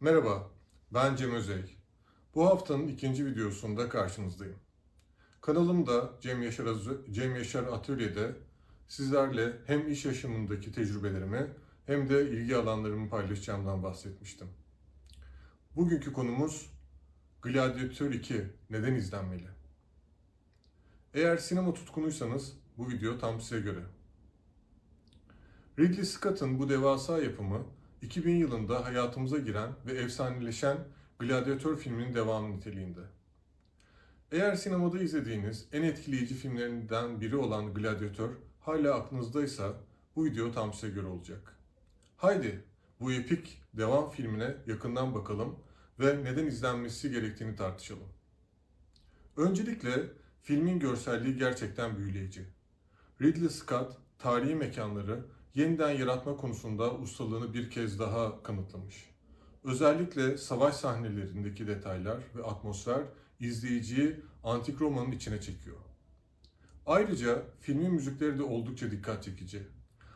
Merhaba, ben Cem Özey. Bu haftanın ikinci videosunda karşınızdayım. Kanalımda Cem Yaşar, Cem Yaşar Atölye'de sizlerle hem iş yaşamındaki tecrübelerimi hem de ilgi alanlarımı paylaşacağımdan bahsetmiştim. Bugünkü konumuz Gladiator 2 neden izlenmeli? Eğer sinema tutkunuysanız bu video tam size göre. Ridley Scott'ın bu devasa yapımı 2000 yılında hayatımıza giren ve efsaneleşen Gladiator filminin devamı niteliğinde. Eğer sinemada izlediğiniz en etkileyici filmlerinden biri olan Gladiator hala aklınızdaysa bu video tam size göre olacak. Haydi bu epik devam filmine yakından bakalım ve neden izlenmesi gerektiğini tartışalım. Öncelikle filmin görselliği gerçekten büyüleyici. Ridley Scott tarihi mekanları yeniden yaratma konusunda ustalığını bir kez daha kanıtlamış. Özellikle savaş sahnelerindeki detaylar ve atmosfer izleyiciyi antik Roma'nın içine çekiyor. Ayrıca filmin müzikleri de oldukça dikkat çekici.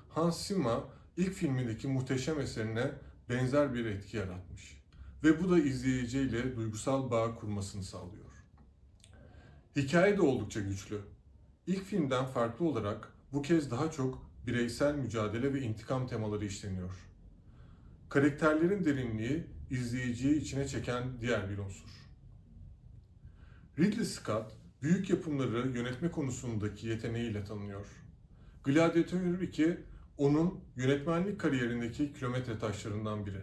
Hans Zimmer ilk filmindeki muhteşem eserine benzer bir etki yaratmış ve bu da izleyiciyle duygusal bağ kurmasını sağlıyor. Hikaye de oldukça güçlü. İlk filmden farklı olarak bu kez daha çok bireysel mücadele ve intikam temaları işleniyor. Karakterlerin derinliği izleyiciyi içine çeken diğer bir unsur. Ridley Scott, büyük yapımları yönetme konusundaki yeteneğiyle tanınıyor. Gladiator 2, onun yönetmenlik kariyerindeki kilometre taşlarından biri.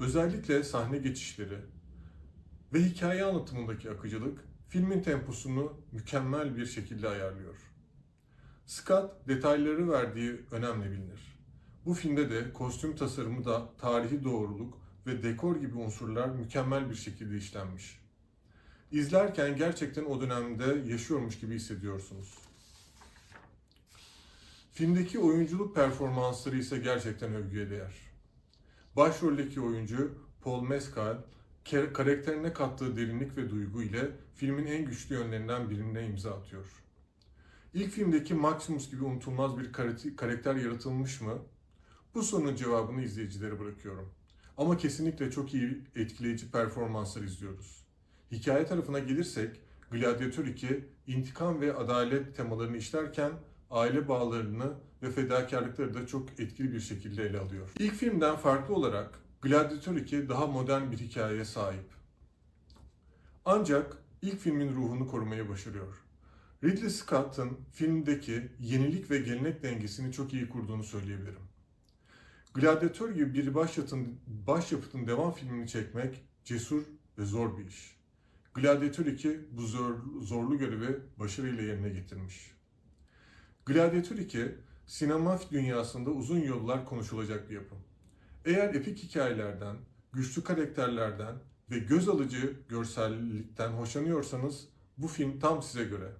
Özellikle sahne geçişleri ve hikaye anlatımındaki akıcılık filmin temposunu mükemmel bir şekilde ayarlıyor. Scott detayları verdiği önemli bilinir. Bu filmde de kostüm tasarımı da tarihi doğruluk ve dekor gibi unsurlar mükemmel bir şekilde işlenmiş. İzlerken gerçekten o dönemde yaşıyormuş gibi hissediyorsunuz. Filmdeki oyunculuk performansları ise gerçekten övgüye değer. Başroldeki oyuncu Paul Mescal, kar- karakterine kattığı derinlik ve duygu ile filmin en güçlü yönlerinden birine imza atıyor. İlk filmdeki Maximus gibi unutulmaz bir kar- karakter yaratılmış mı? Bu sorunun cevabını izleyicilere bırakıyorum. Ama kesinlikle çok iyi etkileyici performanslar izliyoruz. Hikaye tarafına gelirsek, Gladiator 2 intikam ve adalet temalarını işlerken aile bağlarını ve fedakarlıkları da çok etkili bir şekilde ele alıyor. İlk filmden farklı olarak Gladiator 2 daha modern bir hikayeye sahip. Ancak ilk filmin ruhunu korumayı başarıyor. Ridley Scott'ın filmdeki yenilik ve gelenek dengesini çok iyi kurduğunu söyleyebilirim. Gladiator gibi bir başyapıtın, başyapıtın devam filmini çekmek cesur ve zor bir iş. Gladiator 2 bu zor, zorlu görevi başarıyla yerine getirmiş. Gladiator 2 sinema dünyasında uzun yıllar konuşulacak bir yapım. Eğer epik hikayelerden, güçlü karakterlerden ve göz alıcı görsellikten hoşlanıyorsanız bu film tam size göre.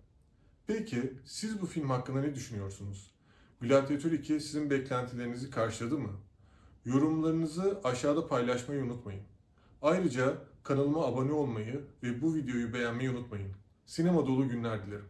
Peki siz bu film hakkında ne düşünüyorsunuz? Gladiator 2 sizin beklentilerinizi karşıladı mı? Yorumlarınızı aşağıda paylaşmayı unutmayın. Ayrıca kanalıma abone olmayı ve bu videoyu beğenmeyi unutmayın. Sinema dolu günler dilerim.